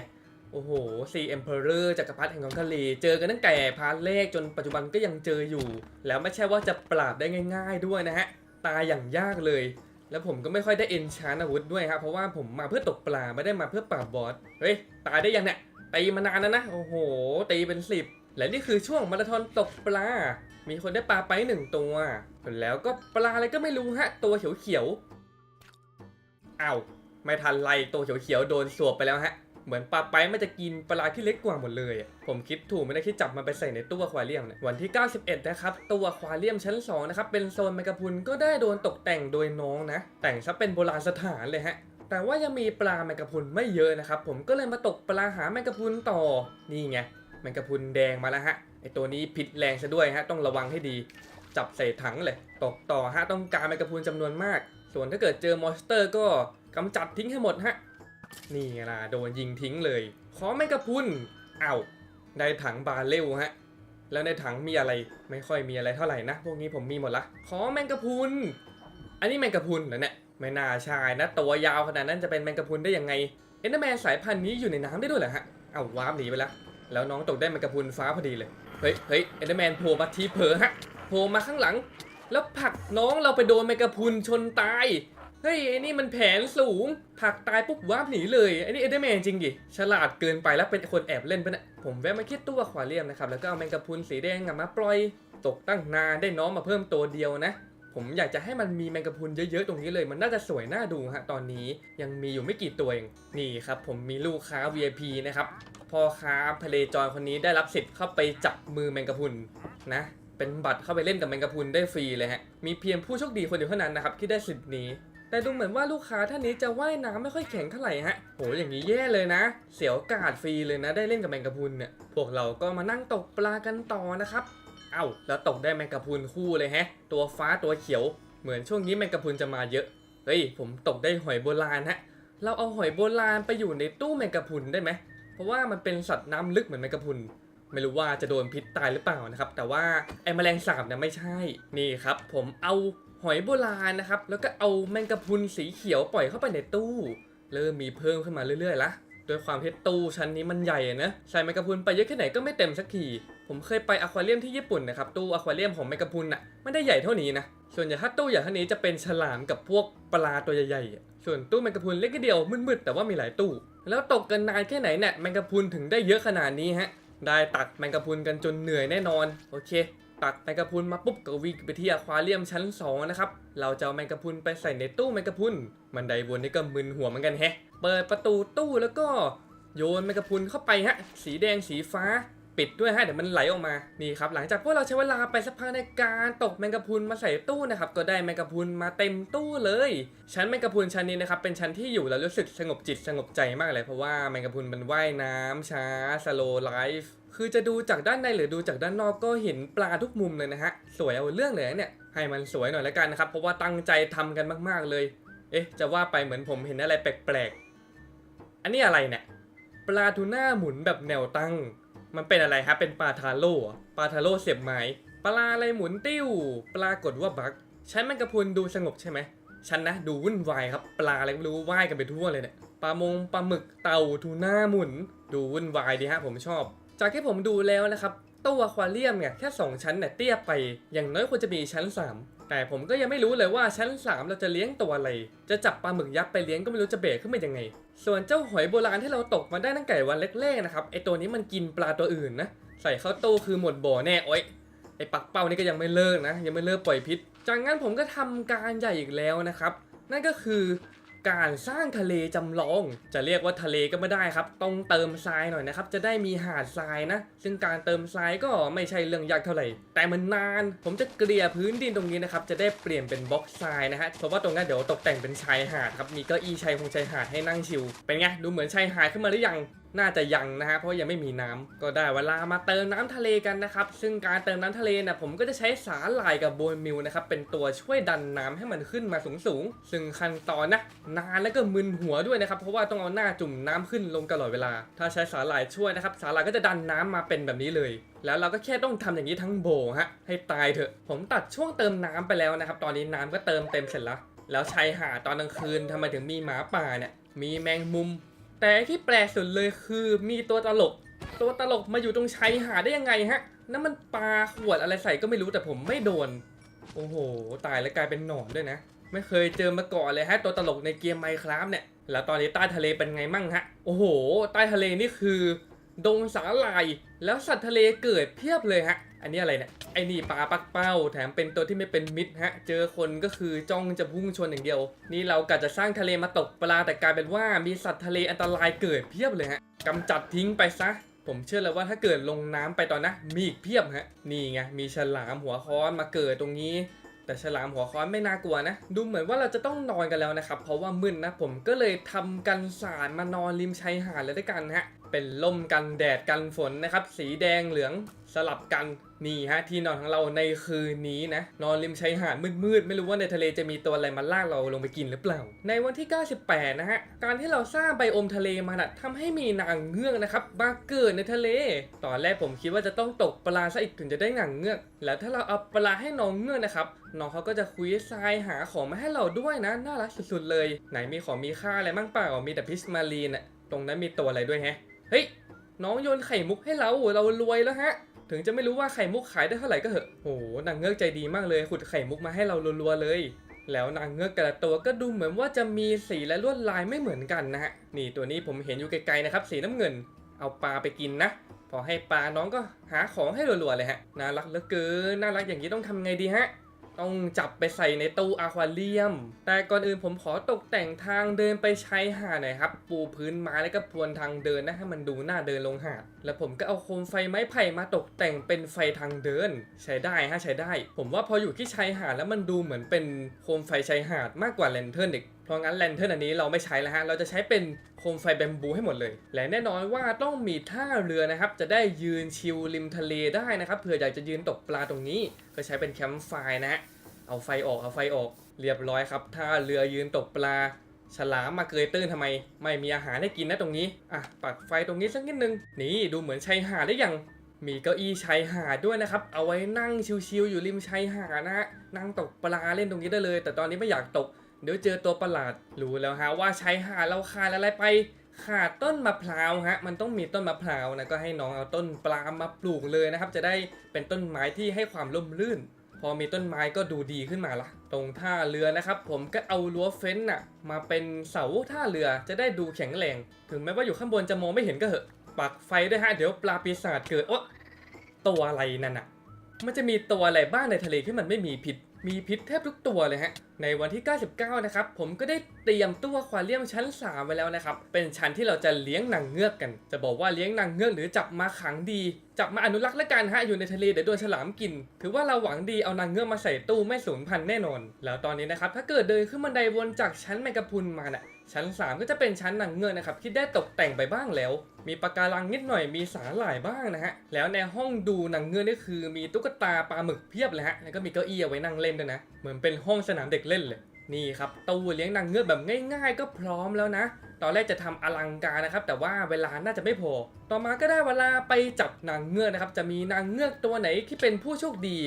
โอ้โหซีเอ็มเพอร์จักรพรรดิแห่งท้องทะเล เจอกันตั้งแต่พาร์ทแรกจนปัจจุบันก็ยังเจออยู่ แล้วไม่ใช่ว่าจะปราบได้ง่าย ๆด้วยนะฮะ ตายอย่างยากเลย แล้วผมก็ไม่ค่อยได้เอนชานอาวุธด้วยครับ เพราะว่าผมมาเพื่อตกปลาไม่ได้มาเพื่อปราบบอส เฮ้ย ตายได้ยังเนี่ย ตีมานานแล้วนะ โอ้โห ตีเป็นสิบ และนี่คือช่วงมาราธอนตกปลา มีคนได้ปลาไปหนึ่งตัว แล้วก็ปลาอะไรก็ไม่รู้ฮะ ตัวเขียวๆอ้าวไม่ทันไรตัวเขียวๆโดนสวบไปแล้วฮะ เหมือนปลาไปมันจะกินปลาที่เล็กกว่าหมดเลย ผมคิดถูกไม่ได้ที่จับมันไปใส่ในตู้ควาเรียมเนี่ยวันที่ 91 นะครับตู้ควาเรียมชั้น 2 นะครับ เป็นโซนแมงกะพุนก็ได้โดนตกแต่งโดยน้องนะ แต่งซะเป็นโบราณสถานเลยฮะแต่ว่ายังมีปลาแมงกะพรุนไม่เยอะนะครับ ผมก็เลยมาตกปลาหาแมงกะพรุนต่อ นี่ไง แมงกะพุนแดงมาแล้วฮะไอตัวนี้พิษแรงซะด้วยฮะต้องระวังให้ดีจับใส่ถังเลยตกต่อฮะต้องการแมงกะพุนจำนวนมาก ส่วนถ้าเกิดเจอมอนสเตอร์ก็กำจัดทิ้งให้หมดฮะนี่ไงล่ะโดนยิงทิ้งเลย ขอแมงกะพุนอ้าวได้ถังบาเรลฮะแล้วในถังมีอะไรไม่ค่อยมีอะไรเท่าไหร่นะ พวกนี้ผมมีหมดละขอแมงกะพุนอันนี้แมงกะพุนเหรอเนี่ยไม่น่าใช่นะ ตัวยาวขนาดนั้นจะเป็นแมงกะพุนได้ยังไงเอ็นเดอร์แมนสายพันธุ์นี้อยู่ในน้ำได้ด้วยเหรอฮะเอาวาร์ปหนีไปแล้ว แล้วน้องตกได้แมงกะพรุนฟ้าพอดีเลย เฮ้ยเฮ้ยเอเดอร์แมนโผล่มาทีเผลอฮะโผล่มาข้างหลัง แล้วผลักน้องเราไปโดนแมงกะพรุนชนตาย เฮ้ยไอ้นี่มันแผนสูงผลักตายปุ๊บวาร์ปหนีเลยไอ้นี่เอเดอร์แมนจริงดิ ฉลาดเกินไปแล้วเป็นคนแอบเล่นปะเนี่ย ผมแวะมาคิดตู้อควาเรียมนะครับ แล้วก็เอาแมงกะพรุนสีแดงมาปล่อย ตกตั้งนานได้น้องมาเพิ่มตัวเดียวนะผมอยากจะให้มันมีแมงกะพรุนเยอะๆตรงนี้เลย มันน่าจะสวยน่าดูฮะตอนนี้ยังมีอยู่ไม่กี่ตัวเอง นี่ครับผมมีลูกค้า VIP นะครับ พ่อค้าพเลจอยคนนี้ได้รับสิทธิ์เข้าไปจับมือแมงกะพรุนนะ เป็นบัตรเข้าไปเล่นกับแมงกะพรุนได้ฟรีเลยฮะ มีเพียงผู้โชคดีคนเดียวเท่านั้นนะครับที่ได้สิทธิ์นี้ แต่ดูเหมือนว่าลูกค้าท่านนี้จะว่ายน้ำไม่ค่อยแข็งเท่าไหร่ฮะโหอย่างนี้แย่เลยนะ เสียวกาดฟรีเลยนะ ได้เล่นกับแมงกะพรุนเนี่ย พวกเราก็มานั่งตกปลากันต่อนะครับ เอ้าแล้วตกได้แมงกะพรุนคู่เลยฮะ ตัวฟ้าตัวเขียว เหมือนช่วงนี้แมงกะพรุนจะมาเยอะ เฮ้ยผมตกได้หอยโบราณฮะ เราเอาหอยโบราณไปอยู่ในตู้แมงกะพรุนได้ไหม ราะว่ามันเป็นสัตว์น้ำลึกเหมือนแมงกะพรุนไม่รู้ว่าจะโดนพิษตายหรือเปล่านะครับ แต่ว่าไอ้แมลงสาบเนี่ยไม่ใช่นี่ครับ ผมเอาหอยโบราณนะครับ แล้วก็เอาแมงกะพรุนสีเขียวปล่อยเข้าไปในตู้ เริ่มมีเพิ่มขึ้นมาเรื่อยๆละด้วยความที่ตู้ชั้นนี้มันใหญ่นะใส่แมงกะพรุนไปเยอะแค่ไหนก็ไม่เต็มสักทีผมเคยไปอควาเรียมที่ญี่ปุ่นนะครับตู้อควาเรียมของแมงกะพรุนอะไม่ได้ใหญ่เท่านี้นะส่วนใหญ่ถ้าตู้ใหญ่เท่านี้จะเป็นฉลามกับพวกปลาตัวใหญ่ๆ ส่วนตู้แมงกะพรุนเล็กนิดเดียวมืดๆแต่ว่ามีหลายตู้ แล้วตกกันนานแค่ไหนเนี่ยแมงกะพรุนถึงได้เยอะขนาดนี้ฮะ ได้ตักแมงกะพรุนกันจนเหนื่อยแน่นอน โอเค ตักแมงกะพรุนมาปุ๊บก็วิ่งไปที่อควาเรียมชั้น2นะครับ เราจะเอาแมงกะพรุนไปใส่ในตู้แมงกะพรุนบันไดบนนี่ก็มึนหัวเหมือนกันแฮะ เปิดประตูตู้แล้วก็โยนแมงกะพรุนเข้าไปฮะ สีแดงสีฟ้า ปิดด้วยฮะเดี๋ยวมันไหลออกมานี่ครับหลังจากพวกเราใช้เวลาไปสักพักในการตกแมงกะพรุนมาใส่ตู้นะครับก็ได้แมงกะพรุนมาเต็มตู้เลย ชั้นแมงกะพรุนชั้นนี้นะครับเป็นชั้นที่อยู่แล้วรู้สึกสงบจิตสงบใจมากเลย เพราะว่าแมงกะพรุนมันว่ายน้ำช้าสโลไลฟ์คือจะดูจากด้านในหรือดูจากด้านนอกก็เห็นปลาทุกมุมเลยนะฮะสวยเอาเรื่องเลยเนี่ยให้มันสวยหน่อยแล้วกันนะครับเพราะว่าตั้งใจทำกันมากๆเลย เอ๊ะ จะว่าไปเหมือนผมเห็นอะไรแปลกๆอันนี้อะไรเนี่ยปลาทูน่าหมุนแบบแนวตั้ง มันเป็นอะไรครับเป็นปลาทาโร่ปลาทาโร่เสียบไม้ ปลาอะไรหมุนติ้วปรากฏว่าบักฉันมันกะพุนดูสงบใช่ไหม ฉันนะดูวุ่นวายครับ ปลาอะไรไม่รู้ว่ายกันไปทั่วเลยเนี่ย ปลามงปลาหมึก เต่าทูน่าหมุน ดูวุ่นวายดีฮะผมชอบ จากที่ผมดูแล้วนะครับ ตู้อควาเรียมเนี่ยแค่ 2 ชั้นเนี่ยเตี้ยไป อย่างน้อยควรจะมีชั้น 3 แต่ผมก็ยังไม่รู้เลยว่าชั้น 3 เราจะเลี้ยงตัวอะไร จะจับปลาหมึกยักษ์ไปเลี้ยงก็ไม่รู้จะเบรกขึ้นมายังไง ส่วนเจ้าหอยโบราณที่เราตกมาได้ตั้งแต่วันแรกๆนะครับไอตัวนี้มันกินปลาตัวอื่นนะใส่เข้าตู้คือหมดบ่อแน่โอ๊ยไอปักเป้านี่ก็ยังไม่เลิกนะ ยังไม่เลิกปล่อยพิษจากนั้นผมก็ทำการใหญ่อีกแล้วนะครับนั่นก็คือ การสร้างทะเลจำลอง จะเรียกว่าทะเลก็ไม่ได้ครับ ต้องเติมทรายหน่อยนะครับ จะได้มีหาดทรายนะ ซึ่งการเติมทรายก็ไม่ใช่เรื่องยากเท่าไหร่ แต่มันนาน ผมจะเกลี่ยพื้นดินตรงนี้นะครับ จะได้เปลี่ยนเป็นบล็อกทรายนะฮะ เพราะว่าตรงนั้นเดี๋ยวตกแต่งเป็นชายหาดครับ มีเก้าอี้ชายคงชายหาดให้นั่งชิล เป็นไง ดูเหมือนชายหาดขึ้นมาหรือยัง น่าจะยังนะฮะเพราะยังไม่มีน้ำก็ได้เวลามาเติมน้ำทะเลกันนะครับ ซึ่งการเติมน้ำทะเลเนี่ยผมก็จะใช้สาหร่ายกับโบนมิลนะครับเป็นตัวช่วยดันน้ำให้มันขึ้นมาสูงๆซึ่งขั้นตอนนะนานแล้วก็มึนหัวด้วยนะครับเพราะว่าต้องเอาหน้าจุ่มน้ำขึ้นลงตลอดเวลา ถ้าใช้สาหร่ายช่วยนะครับสาหร่ายก็จะดันน้ำมาเป็นแบบนี้เลย แล้วเราก็แค่ต้องทำอย่างนี้ทั้งโบฮะให้ตายเถอะ ผมตัดช่วงเติมน้ำไปแล้วนะครับตอนนี้น้ำก็เติมเต็มเสร็จแล้วแล้วชายหาดตอนกลางคืนทำไมถึงมีหมาป่าเนี่ยมีแมงมุม แต่ที่แปลกสุดเลยคือมีตัวตลก ตัวตลกมาอยู่ตรงชายหาดได้ยังไงฮะนั่นมันปลาขวดอะไรใส่ก็ไม่รู้แต่ผมไม่โดน โอ้โห ตายแล้วกลายเป็นหนอนด้วยนะ ไม่เคยเจอมาก่อนเลยฮะ ตัวตลกในเกมไมคราฟเนี่ย แล้วตอนนี้ใต้ทะเลเป็นไงมั่งฮะ โอ้โห ใต้ทะเลนี่คือ ดงสาหร่าย แล้วสัตว์ทะเลเกิดเพียบเลยฮะ อันนี้อะไรเนี่ยไอ้นี่ปลาปักเป้า แถมเป็นตัวที่ไม่เป็นมิตรฮะ เจอคนก็คือจ้องจะพุ่งชนอย่างเดียว นี่เรากะจะสร้างทะเลมาตกปลาแต่กลายเป็นว่ามีสัตว์ทะเลอันตรายเกิดเพียบเลยฮะกำจัดทิ้งไปซะ ผมเชื่อเลยว่าถ้าเกิดลงน้ำไปตอนนะมีอีกเพียบฮะนี่ไงมีฉลามหัวค้อนมาเกิดตรงนี้แต่ฉลามหัวค้อนไม่น่ากลัวนะ ดูเหมือนว่าเราจะต้องนอนกันแล้วนะครับ เพราะว่ามึนนะผมก็เลยทำกันสารมานอนริมชายหาดเลยด้วยกันฮะเป็นล่มกันแดดกันฝนนะครับ สีแดงเหลืองสลับกัน นี่ฮะ ที่นอนของเราในคืนนี้นะ นอนริมชายหาดมืดๆ ไม่รู้ว่าในทะเลจะมีตัวอะไรมาลากเราลงไปกินหรือเปล่า ในวันที่ 98 นะฮะ การที่เราสร้างไบโอมทะเลมาน่ะทำให้มีนางเงือกนะครับมาเกิดในทะเล ตอนแรกผมคิดว่าจะต้องตกปลาซะอีกถึงจะได้นางเงือก แล้วถ้าเราเอาปลาให้น้องเงือกนะครับน้องเขาก็จะคุยทรายหาของมาให้เราด้วยนะน่ารักสุดๆเลย ไหนมีของมีค่าอะไรบ้างเปล่ามีแต่พิชมารีนอะตรงนั้นมีตัวอะไรด้วยแฮะเฮ้ยน้องโยนไข่มุกให้เราเรารวยแล้วฮะ ถึงจะไม่รู้ว่าไข่มุกขายได้เท่าไหร่ก็เหอะโหนางเงือกใจดีมากเลย ขุดไข่มุกมาให้เรารัวๆเลย แล้วนางเงือกแต่ละตัวก็ดูเหมือนว่าจะมีสีและลวดลายไม่เหมือนกันนะฮะ นี่ตัวนี้ผมเห็นอยู่ไกลๆนะครับ สีน้ำเงิน เอาปลาไปกินนะ พอให้ปลาน้องก็หาของให้รัวๆเลยฮะ น่ารักเหลือเกิน น่ารักอย่างนี้ต้องทำไงดีฮะ ต้องจับไปใส่ในตู้อะควาเรียม แต่ก่อนอื่นผมขอตกแต่งทางเดินไปชายหาดหน่อยครับ ปูพื้นไม้แล้วก็พรวนทางเดินนะให้มันดูน่าเดินลงหาด แล้วผมก็เอาโคมไฟไม้ไผ่มาตกแต่งเป็นไฟทางเดิน ใช้ได้ฮะใช้ได้ ผมว่าพออยู่ที่ชายหาดแล้วมันดูเหมือนเป็นโคมไฟชายหาดมากกว่าแลนเทิร์นอีก ราะงั้นแลนเทิร์นอันนี้เราไม่ใช้แล้วฮะ เราจะใช้เป็นโคมไฟแบมบูให้หมดเลย และแน่นอนว่าต้องมีท่าเรือนะครับ จะได้ยืนชิลริมทะเลได้นะครับ เผื่ออยากจะยืนตกปลาตรงนี้ ก็ใช้เป็นแคมป์ไฟนะฮะ เอาไฟออก เอาไฟออก เรียบร้อยครับ ท่าเรือยืนตกปลา ฉลามมาเกยตื้นทำไม ไม่มีอาหารให้กินนะตรงนี้ อะ ปักไฟตรงนี้สักนิดนึง นี่ดูเหมือนชายหาดได้ยังมีเก้าอี้ชายหาดด้วยนะครับ เอาไว้นั่งชิลๆอยู่ริมชายหาดนะฮะ นั่งตกปลาเล่นตรงนี้ได้เลย แต่ตอนนี้ไม่อยากตก เดี๋ยวเจอตัวประหลาดรู้แล้วฮะว่าใชายหาเราขาดอะไรไปขาดต้นมะพร้าวฮะมันต้องมีต้นมะพร้าวนะก็ให้น้องเอาต้นปลามาปลูกเลยนะครับ จะได้เป็นต้นไม้ที่ให้ความร่มรื่น พอมีต้นไม้ก็ดูดีขึ้นมาละตรงท่าเรือนะครับ ผมก็เอารั้วเฟ้นน่ะมาเป็นเสาท่าเรือจะได้ดูแข็งแรง ถึงแม้ว่าอยู่ข้างบนจะมองไม่เห็นก็เหอะปักไฟด้วยฮะเดี๋ยวปลาปีศาจเกิดโอ๊ะตัวอะไรนั่นน่ะ มันจะมีตัวอะไรบ้างในทะเลที่มันไม่มีพิษ มีพิษแทบทุกตัวเลยฮะ ในวันที่ 99 นะครับ ผมก็ได้เตรียมตู้ควาเรียมชั้น 3 ไว้แล้วนะครับ เป็นชั้นที่เราจะเลี้ยงนางเงือกกัน จะบอกว่าเลี้ยงนางเงือกหรือจับมาขังดี จับมาอนุรักษ์ละกันฮะ อยู่ในทะเลเดี๋ยวโดนฉลามกิน ถือว่าเราหวังดีเอานางเงือกมาใส่ตู้ไม่สูญพันธุ์แน่นอน แล้วตอนนี้นะครับ ถ้าเกิดเดินขึ้นบันไดวนจากชั้นแมกกาพุนมาเน่ย ชั้น 3 ก็จะเป็นชั้นนางเงือกนะครับที่ได้ตกแต่งไปบ้างแล้ว มีปะการังนิดหน่อยมีสาหร่ายบ้างนะฮะแล้วในห้องดูนางเงือกนี่คือมีตุ๊กตาปลาหมึกเพียบเลยฮะแล้วก็มีเก้าอี้เอาไว้นั่งเล่นด้วยนะเหมือนเป็นห้องสนามเด็กเล่นเลยนี่ครับตู้เลี้ยงนางเงือกแบบง่ายๆ ก็พร้อมแล้วนะ ตอนแรกจะทำอลังการนะครับ แต่ว่าเวลาน่าจะไม่พอ ต่อมาก็ได้เวลาไปจับนางเงือกนะครับ จะมีนางเงือกตัวไหนที่เป็นผู้โชคดี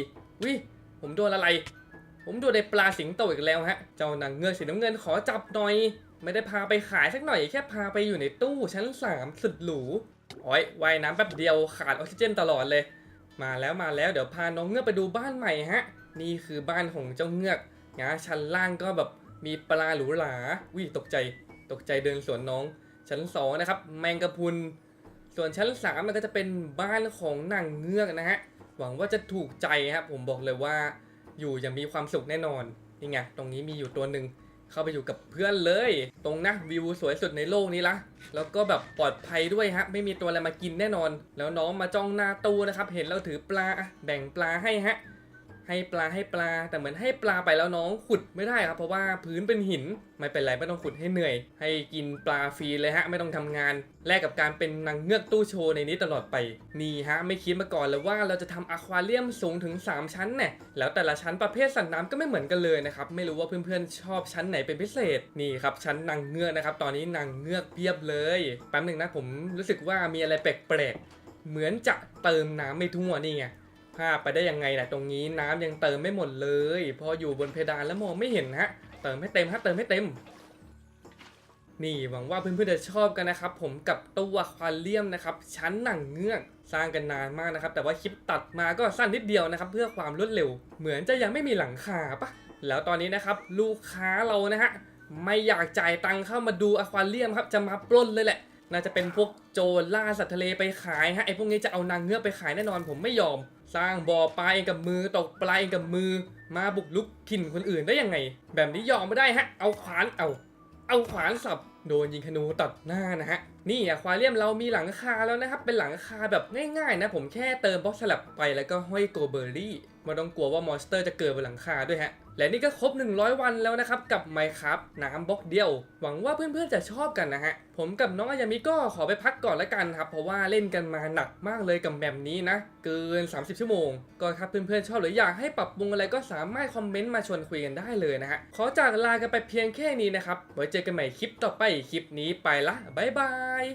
วิ ผมโดนอะไร ผมโดนในปลาสิงโตอีกแล้วฮะ เจ้านางเงือกสีน้ำเงินขอจับหน่อย ไม่ได้พาไปขายสักหน่อยแค่พาไปอยู่ในตู้ชั้น3สุดหรูโอ้ยว่ายน้ำแป๊บเดียวขาดออกซิเจนตลอดเลย มาแล้วมาแล้วเดี๋ยวพาน้องเงือกไปดูบ้านใหม่ฮะ นี่คือบ้านของเจ้าเงือกนะชั้นล่างก็แบบมีปลาหรูหราวิตกใจ ตกใจเดินสวนน้อง ชั้นสองนะครับ แมงกะพรุน ส่วนชั้นสามมันก็จะเป็นบ้านของนางเงือกนะฮะ หวังว่าจะถูกใจครับผมบอกเลยว่า อยู่อย่างมีความสุขแน่นอน นี่ไง ตรงนี้มีอยู่ตัวหนึ่ง เข้าไปอยู่กับเพื่อนเลย ตรงนะวิวสวยสุดในโลกนี้ละแล้วก็แบบปลอดภัยด้วยฮะ ไม่มีตัวอะไรมากินแน่นอน แล้วน้องมาจ้องหน้าตู้นะครับ เห็นเราถือปลาแบ่งปลาให้ฮะ ให้ปลาให้ปลา แต่เหมือนให้ปลาไปแล้วน้องขุดไม่ได้ครับ เพราะว่าพื้นเป็นหินไม่เป็นไรไม่ต้องขุดให้เหนื่อย ให้กินปลาฟรีเลยฮะ ไม่ต้องทำงาน แลกกับการเป็นนางเงือกตู้โชว์ในนี้ตลอดไปนี่ฮะ ไม่คิดมาก่อนเลยว่าเราจะทำอะควาเรียมสูงถึง 3 ชั้นเนี่ยแล้วแต่ละชั้นประเภทสัตว์น้ำก็ไม่เหมือนกันเลยนะครับไม่รู้ว่าเพื่อนๆชอบชั้นไหนเป็นพิเศษนี่ครับชั้นนางเงือกนะครับตอนนี้นางเงือกเพียบเลยแป๊บหนึ่งนะผมรู้สึกว่ามีอะไรแปลกๆเหมือนจะเติมน้ำไม่ทั่วนี่ไง พลาดไปได้ยังไงนะตรงนี้น้ำยังเติมไม่หมดเลย พออยู่บนเพดานแล้วมองไม่เห็นฮะเติมให้เต็มฮะเติมให้เต็ม นี่หวังว่าเพื่อนๆจะชอบกันนะครับ ผมกับตู้อควาเรียมนะครับชั้นหนังเงือกสร้างกันนานมากนะครับ แต่ว่าคลิปตัดมาก็สั้นนิดเดียวนะครับ เพื่อความรวดเร็ว เหมือนจะยังไม่มีหลังคาปะแล้วตอนนี้นะครับ ลูกค้าเรานะฮะไม่อยากจ่ายตังค์เข้ามาดูอควาเรียมครับจะมาปล้นเลยแหละน่าจะเป็นพวกโจรล่าสัตว์ทะเลไปขายฮะไอ้พวกนี้จะเอานางเงือกไปขายแน่นอนผมไม่ยอม สร้างบ่อปลาเองกับมือตกปลาเองกับมือ มาบุกลุกถิ่นคนอื่นได้ยังไง แบบนี้ยอมไม่ได้ฮะ เอาขวานเอา เอาขวานสับโดนยิงธนูตัดหน้านะฮะ นี่อะควาเรียมเรามีหลังคาแล้วนะครับ เป็นหลังคาแบบง่ายๆนะ ผมแค่เติมบล็อกสลับไปแล้วก็ห้อยโกเบอร์รี่ไมาต้องกลัวว่ามอนสเตอร์จะเกิดบนหลังคาด้วยฮะ และนี่ก็ครบ 100 วันแล้วนะครับ กับ Minecraft น้ำบล็อกเดียว หวังว่าเพื่อนๆจะชอบกันนะฮะ ผมกับน้องอายามิก็ขอไปพักก่อนละกันครับ เพราะว่าเล่นกันมาหนักมากเลยกับแบบนี้นะ เกิน 30 ชั่วโมง ก็ครับเพื่อนๆชอบหรืออยากให้ปรับปรุงอะไรก็สามารถคอมเมนต์มาชวนคุยกันได้เลยนะฮะ ขอจากลากันไปเพียงแค่นี้นะครับ ไว้เจอกันใหม่คลิปต่อไปคลิปนี้ไปละบ๊ายบาย